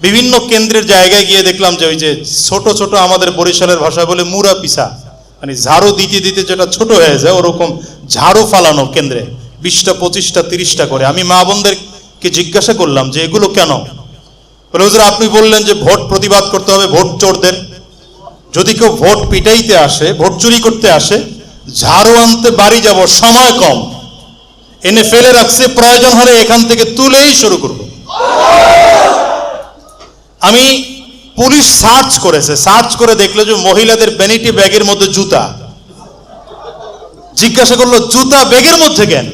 বিভিন্ন কেন্দ্রের জায়গায় গিয়ে দেখলাম যে ওই যে ছোট ছোট আমাদের বরিশালের ভাষায় বলে মুরা পিসা। মানে ঝাড়ু দিতে দিতে যেটা ছোট হয়ে যায়, ওরকম ঝাড়ু ফালানো কেন্দ্রে। বিশটা, পঁচিশটা, তিরিশটা করে। আমি মা বোনদেরকে জিজ্ঞাসা করলাম যে এগুলো কেন? বলে আপনি বললেন যে ভোট প্রতিবাদ করতে হবে ভোট চোরদের। যদি কেউ ভোট পিটাইতে আসে, ভোট চুরি করতে আসে, ঝাড়ু আনতে বাড়ি যাব সময় কম। এনে ফেলে রাখছে, প্রয়োজন হলে এখান থেকে তুলেই শুরু করব। আমি পুলিশ সার্চ করেছে, সার্চ করে দেখল যে মহিলাদের ভ্যানিটি ব্যাগের মধ্যে জুতা। জিজ্ঞাসা করল, জুতা ব্যাগের মধ্যে কেন?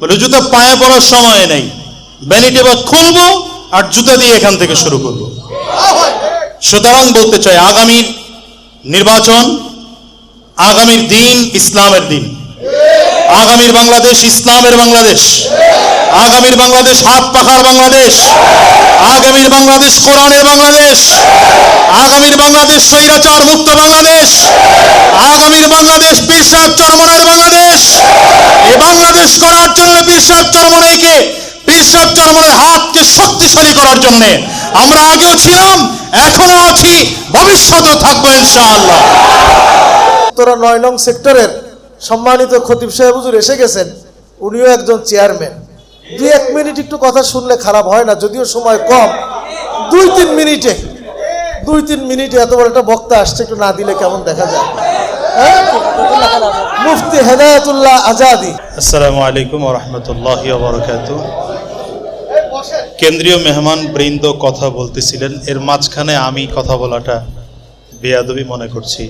বলে, জুতা পায়ে পড়ার সময় নেই। ভ্যানিটি ব্যাগ খুলবো আর জুতা দিয়ে এখান থেকে শুরু করব। সুতরাং বলতে চাই, আগামীর নির্বাচন, আগামীর দিন, ইসলামের দিন। আগামীর বাংলাদেশ ইসলামের বাংলাদেশ। আগামীর বাংলাদেশ হাত পাখার বাংলাদেশ। আগামীর বাংলাদেশ কোরআনের বাংলাদেশ। আগামীর বাংলাদেশ স্বৈরাচার মুক্ত বাংলাদেশ। আগামীর বাংলাদেশ পীর সাহেব বাংলাদেশ। এই বাংলাদেশ করার জন্য সাহেব চরমনাইকে পীর চরমনের হাতকে শক্তিশালী করার জন্য আমরা আগেও ছিলাম এখনও আছি, ভবিষ্যতেও থাকব ইনশাআল্লাহ। তোরা নয় নং সেক্টরের সম্মানিত খতিব সাহেব হুজুর এসে গেছেন। উনিও একজন চেয়ারম্যান। দুই এক মিনিট একটু কথা শুনলে খারাপ হয় না, যদিও সময় কম। দুই তিন মিনিটে। দুই তিন মিনিটে এত বড় একটা বক্তা আসছে, একটু না দিলে কেমন দেখা যায়? হ্যাঁ? মুফতি হেদায়তুল্লাহ আজাদি। আসসালামু আলাইকুম রহমতুল্লাহ বরকাত কেন্দ্রীয় মেহমান বৃন্দ কথা বলতেছিলেন। এর মাঝখানে আমি কথা বলাটা বেয়াদবি মনে করছি।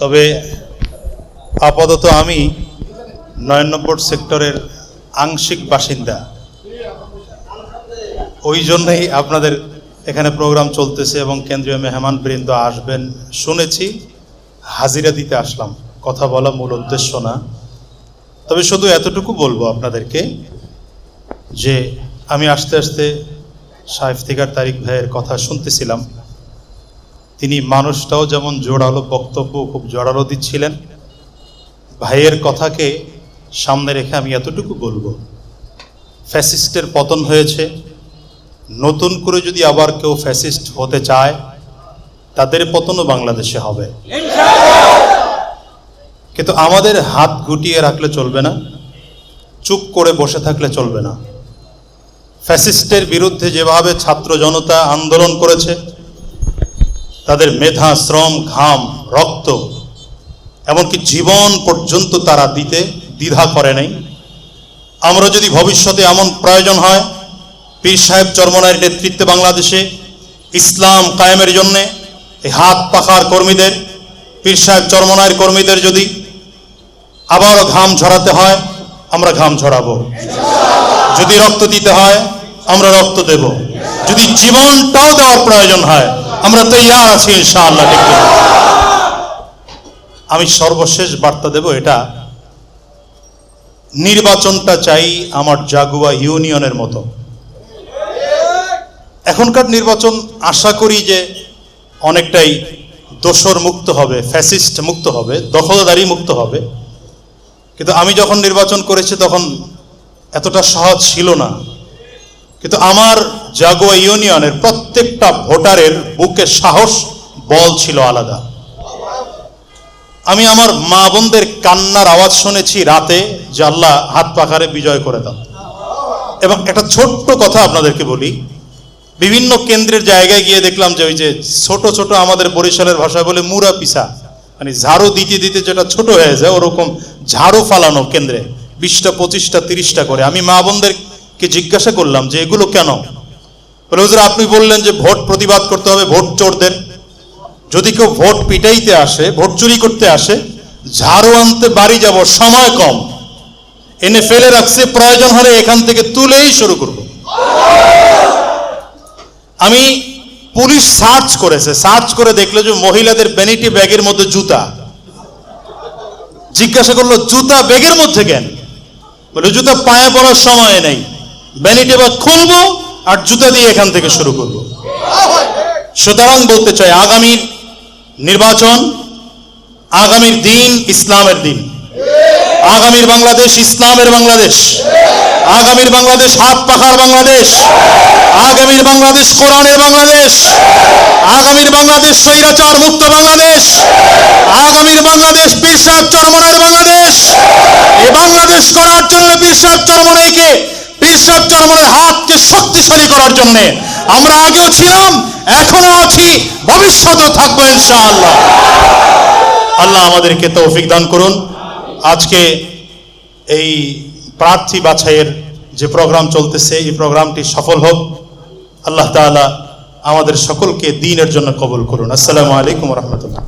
তবে আপাতত আমি নয় নম্বর সেক্টরের আংশিক বাসিন্দা। ওই জন্যই আপনাদের এখানে প্রোগ্রাম চলতেছে এবং কেন্দ্রীয় মেহমান বৃন্দ আসবেন শুনেছি, হাজিরা দিতে আসলাম। কথা বলা মূল উদ্দেশ্য না। তবে শুধু এতটুকু বলব আপনাদেরকে যে আমি আস্তে আস্তে সাহিফতিকার তারিক ভাইয়ের কথা শুনতেছিলাম। তিনি মানুষটাও যেমন জোরালো বক্তব্য, খুব জোরালো দিচ্ছিলেন। ভাইয়ের কথাকে সামনে রেখে আমি এতটুকু বলব। ফ্যাসিস্টের পতন হয়েছে। নতুন করে যদি আবার কেউ ফ্যাসিস্ট হতে চায়, তাদের পতনও বাংলাদেশে হবে। কিন্তু আমাদের হাত গুটিয়ে রাখলে চলবে না, চুপ করে বসে থাকলে চলবে না। ফ্যাসিস্টের বিরুদ্ধে যেভাবে ছাত্র জনতা আন্দোলন করেছে, তাদের মেধা, শ্রম, ঘাম, রক্ত এমনকি জীবন পর্যন্ত তারা দিতে দ্বিধা করে নাই। আমরা যদি ভবিষ্যতে এমন প্রয়োজন হয়, পীর সাহেব চরমনায়ের নেতৃত্বে বাংলাদেশে ইসলাম কায়েমের জন্যে এই হাত পাখার কর্মীদের, পীর সাহেব চরমনায়ের কর্মীদের যদি আবারও ঘাম ঝরাতে হয়, আমরা ঘাম ঝরাবো। যদি রক্ত দিতে হয়, আমরা রক্ত দেব। যদি জীবনটাও দেওয়ার প্রয়োজন হয়, আমরা তৈয়ার আছি ইনশাআল্লাহ, ঠিক। আমি সর্বশেষ বার্তা দেব এটা, নির্বাচনটা চাই আমার জাগুয়া ইউনিয়নের মতো। এখনকার নির্বাচন আশা করি যে অনেকটাই দোসর মুক্ত হবে, ফ্যাসিস্ট মুক্ত হবে, দখলদারি মুক্ত হবে। কিন্তু আমি যখন নির্বাচন করেছি তখন এতটা সহজ ছিল না। কিন্তু আমার জাগোয়া ইউনিয়নের প্রত্যেকটা ভোটারের বুকে সাহস, বল ছিল আলাদা। আমি আমার মা বোনদের কান্নার আওয়াজ শুনেছি রাতে যে আল্লাহ হাত পাখারে বিজয় করে দাও। এবং একটা ছোট্ট কথা আপনাদেরকে বলি, বিভিন্ন কেন্দ্রের জায়গায় গিয়ে দেখলাম যে ওই যে ছোট ছোট আমাদের বরিশালের ভাষায় বলে মুরা পিসা মানে ঝাড়ু দিতে দিতে যেটা ছোট হয়ে যায়, ওরকম ঝাড়ু ফালানো কেন্দ্রে, বিশটা, পঁচিশটা, তিরিশটা করে। আমি মা বোনদেরকে জিজ্ঞাসা করলাম যে এগুলো কেন? বলে আপনি বললেন যে ভোট প্রতিবাদ করতে হবে, ভোট চোরদের। যদি কেউ ভোট পিটাইতে আসে, ভোট চুরি করতে আসে, ঝাড়ু আনতে বাড়ি যাব, সময় কম। এনে ফেলে রাখছে, প্রয়োজন হলে এখান থেকে তুলেই শুরু করব। আমি পুলিশ সার্চ করেছে, সার্চ করে দেখল যে মহিলাদের ভ্যানিটি ব্যাগের মধ্যে জুতা। জিজ্ঞাসা করল, জুতা ব্যাগের মধ্যে কেন? বলে, জুতা পায়ে পড়ার সময় নেই। ভ্যানিটি ব্যাগ খুলবো আর জুতা দিয়ে এখান থেকে শুরু করব। সুতরাং বলতে চাই আগামীর নির্বাচন আগামীর দিন ইসলামের দিন। আগামীর বাংলাদেশ ইসলামের বাংলাদেশ। আগামীর বাংলাদেশ হাত পাখার বাংলাদেশ। আগামীর বাংলাদেশ কোরআনের বাংলাদেশ। আগামীর বাংলাদেশ স্বৈরাচার মুক্ত বাংলাদেশ। আগামীর বাংলাদেশ পীর সাহেব চরমনের বাংলাদেশ। এ বাংলাদেশ করার জন্য সাহেব চরমনাইকে পীর সাহেব চরমনের হাতকে শক্তিশালী করার জন্য আমরা আগেও ছিলাম এখনও আছি, ভবিষ্যতেও থাকব ইনশাআল্লাহ। আল্লাহ আমাদেরকে তৌফিক দান করুন। আজকে এই প্রার্থী বাছাইয়ের যে প্রোগ্রাম চলতেছে, এই প্রোগ্রামটি সফল হোক। আল্লাহ তাআলা আমাদের সকলকে দিনের জন্য কবল করুন। আসসালামু আলাইকুম রহমতুল্লাহ।